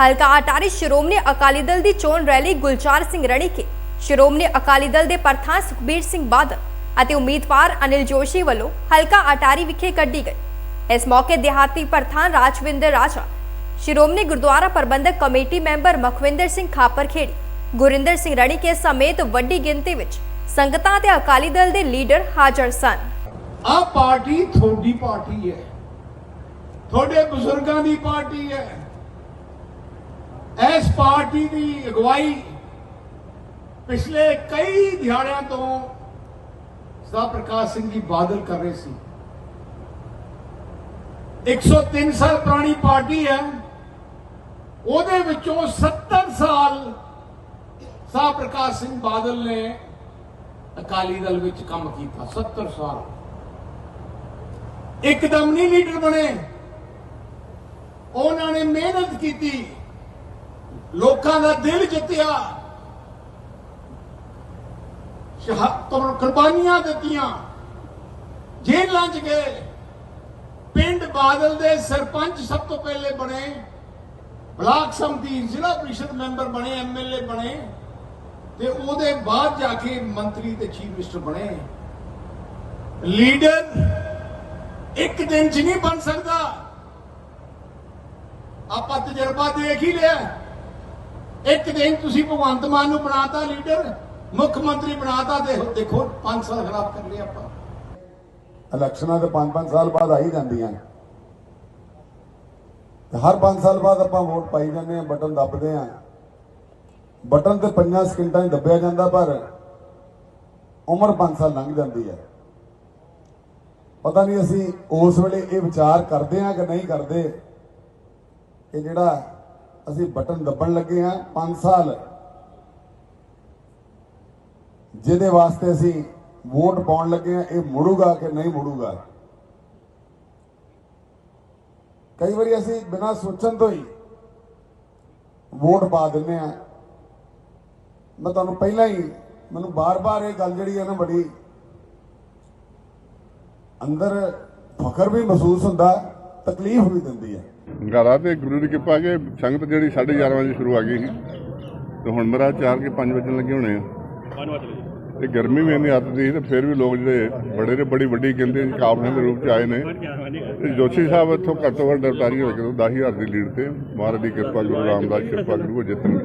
ਹਲਕਾ ਅਟਾਰੀ ਸ਼੍ਰੋਮਣੀ ਅਕਾਲੀ ਦਲ ਦੀ ਚੋਣ ਰੈਲੀ ਗੁਲਜ਼ਾਰ ਸਿੰਘ ਰਣੀਕੇ, ਸ਼੍ਰੋਮਣੀ ਅਕਾਲੀ ਦਲ ਦੇ ਪ੍ਰਧਾਨ ਸੁਖਬੀਰ ਸਿੰਘ ਬਾਦਲ ਅਤੇ ਉਮੀਦਵਾਰ ਅਨਿਲ ਜੋਸ਼ੀ ਵੱਲੋਂ ਹਲਕਾ ਅਟਾਰੀ ਵਿਖੇ ਕੱਢੀ ਗਈ। ਇਸ ਮੌਕੇ ਦਿਹਾਤੀ ਪ੍ਰਧਾਨ ਰਾਜਵਿੰਦਰ ਰਾਜਾ, ਸ਼੍ਰੋਮਣੀ ਗੁਰਦੁਆਰਾ ਪ੍ਰਬੰਧਕ ਕਮੇਟੀ ਮੈਂਬਰ ਮਖਵਿੰਦਰ ਸਿੰਘ ਖਾਪਰਖੇੜੀ, ਗੁਰਿੰਦਰ ਸਿੰਘ ਰਣੀਕੇ ਸਮੇਤ ਵੱਡੀ ਗਿਣਤੀ ਵਿੱਚ ਸੰਗਤਾਂ ਤੇ ਅਕਾਲੀ ਦਲ ਦੇ ਲੀਡਰ ਹਾਜ਼ਰ ਸਨ। ਆ ਪਾਰਟੀ ਤੁਹਾਡੀ ਪਾਰਟੀ ਹੈ। ਤੁਹਾਡੇ ਬਜ਼ੁਰਗਾਂ ਦੀ ਪਾਰਟੀ ਹੈ। ਇਸ ਪਾਰਟੀ ਦੀ ਅਗਵਾਈ ਪਿਛਲੇ ਕਈ ਦਿਹਾੜਿਆਂ ਤੋਂ ਸਦਾ ਪ੍ਰਕਾਸ਼ ਸਿੰਘ ਜੀ ਬਾਦਲ ਕਰ ਰਹੇ ਸੀ। 103 ਸਾਲ ਪੁਰਾਣੀ ਪਾਰਟੀ ਹੈ। ਉਹਦੇ ਵਿੱਚੋਂ 70 ਸਾਲ ਸਾਹ ਪ੍ਰਕਾਸ਼ ਸਿੰਘ ਬਾਦਲ ਨੇ ਅਕਾਲੀ ਦਲ ਵਿੱਚ ਕੰਮ ਕੀਤਾ 70 ਸਾਲ। ਇੱਕਦਮ ਨਹੀਂ ਲੀਡਰ ਬਣੇ। ਉਹਨਾਂ ਨੇ ਮਿਹਨਤ ਕੀਤੀ। ਲੋਕਾਂ ਦਾ ਦਿਲ ਜਿੱਤਿਆ। ਸ਼ਹਾ- ਕੁਰਬਾਨੀਆਂ ਦਿੱਤੀਆਂ। ਜੇਲ੍ਹਾਂ 'ਚ ਗਏ। ਪਿੰਡ ਬਾਦਲ ਦੇ ਸਰਪੰਚ ਸਭ ਤੋਂ ਪਹਿਲੇ ਬਣੇ। ਬਲਾਕ ਸੰਮਤੀ ਜ਼ਿਲ੍ਹਾ ਪ੍ਰੀਸ਼ਦ ਮੈਂਬਰ ਬਣੇ ਐਮਐਲਏ ਬਣੇ। ਤੇ ਉਹਦੇ ਬਾਅਦ ਜਾ ਕੇ ਮੰਤਰੀ ਤੇ ਚੀਫ ਮਿਨਿਸਟਰ ਬਣੇ। ਲੀਡਰ ਇੱਕ ਦਿਨ 'ਚ ਨਹੀਂ ਬਣ ਸਕਦਾ। ਆਪਾਂ ਤਜਰਬਾ ਦੇਖ ਹੀ ਲਿਆ। ਇੱਕ ਦਿਨ ਤੁਸੀਂ ਭਗਵੰਤ ਮਾਨ ਨੂੰ ਬਣਾਤਾ ਲੀਡਰ, ਮੁੱਖ ਮੰਤਰੀ ਬਣਾਤਾ, ਦੇਖੋ ਦੇਖੋ 5 ਸਾਲ ਖਰਾਬ ਕਰ ਆਪਾਂ। ਇਲੈਕਸ਼ਨਾਂ ਤੇ 5-5 ਸਾਲ ਬਾਅਦ ਆ ਹੀ ਜਾਂਦੀਆਂ ਤੇ ਹਰ 5 ਸਾਲ ਬਾਅਦ ਆਪਾਂ ਵੋਟ ਪਾਈ ਜਾਂਦੇ ਆ ਬਟਨ ਦੱਬਦੇ ਆ ਬਟਨ ਤੇ 5 ਸਕਿੰਟਾਂ ਹੀ ਦੱਬਿਆ ਜਾਂਦਾ, ਪਰ ਉਮਰ 5 ਸਾਲ ਲੰਘ ਜਾਂਦੀ ਹੈ। ਪਤਾ ਨਹੀਂ ਅਸੀਂ ਉਸ ਵੇਲੇ ਇਹ ਵਿਚਾਰ ਕਰਦੇ ਆ ਕਿ ਨਹੀਂ ਕਰਦੇ। ਕਿ ਜਿਹੜਾ ਅਸੀਂ ਬਟਨ ਦੱਬਣ ਲੱਗੇ ਆ 5 ਸਾਲ। ਜਿਹਦੇ ਵਾਸਤੇ ਅਸੀਂ ਵੋਟ ਪਾਉਣ ਲੱਗੇ ਆ ਇਹ ਮੁੜੂਗਾ ਕਿ ਨਹੀਂ ਮੁੜੂਗਾ? ਕਈ ਵਾਰੀ ਅਸੀਂ ਬਿਨਾਂ ਸੋਚਣ ਤੋਂ ਹੀ ਵੋਟ ਪਾ ਦਿੰਦੇ ਆ ਮੈਂ ਤੁਹਾਨੂੰ ਪਹਿਲਾਂ ਹੀ ਮੈਨੂੰ ਬਾਰ-ਬਾਰ ਇਹ ਗੱਲ ਜਿਹੜੀ ਹੈ ਨਾ ਬੜੀ ਅੰਦਰ ਫਖਰ ਵੀ ਮਹਿਸੂਸ ਹੁੰਦਾ, ਤਕਲੀਫ ਵੀ ਦਿੰਦੀ ਹੈ। ਗਾਰਾ ਤੇ ਗੁਰੂ ਦੀ ਕਿਰਪਾ ਕਿ ਸੰਗਤ ਜਿਹੜੀ 11:30 ਵਜੇ ਸ਼ੁਰੂ ਆ ਗਈ ਸੀ। ਤੇ ਹੁਣ ਮੇਰਾ 4 ਕੇ 5 ਵਜਣ ਲੱਗੇ ਹੋਣੇ ਆ। ਤੇ ਗਰਮੀ ਵੀ ਇੰਨੀ ਆਦਤ ਸੀ ਤੇ ਫਿਰ ਵੀ ਲੋਕ ਜਿਹੜੇ ਬੜੇ ਤੇ ਬੜੀ ਵੱਡੀ ਗਿਣਤੀ ਚ ਕਾਫਲੇ ਦੇ ਰੂਪ ਚ ਆਏ ਨੇ। ਤੇ ਜੋਸ਼ੀ ਸਾਹਿਬ ਇੱਥੋਂ ਘੱਟੋ ਘੱਟ ਅਵਤਾਰੀ ਹੋ ਕੇ 10000 ਦੀ ਲੀਡ ਤੇ ਮਹਾਰਾਜ ਦੀ ਕਿਰਪਾ ਗੁਰੂ ਰਾਮਦਾਸ ਕਿਰਪਾ ਗੁਰੂ ਜਿੱਤਣ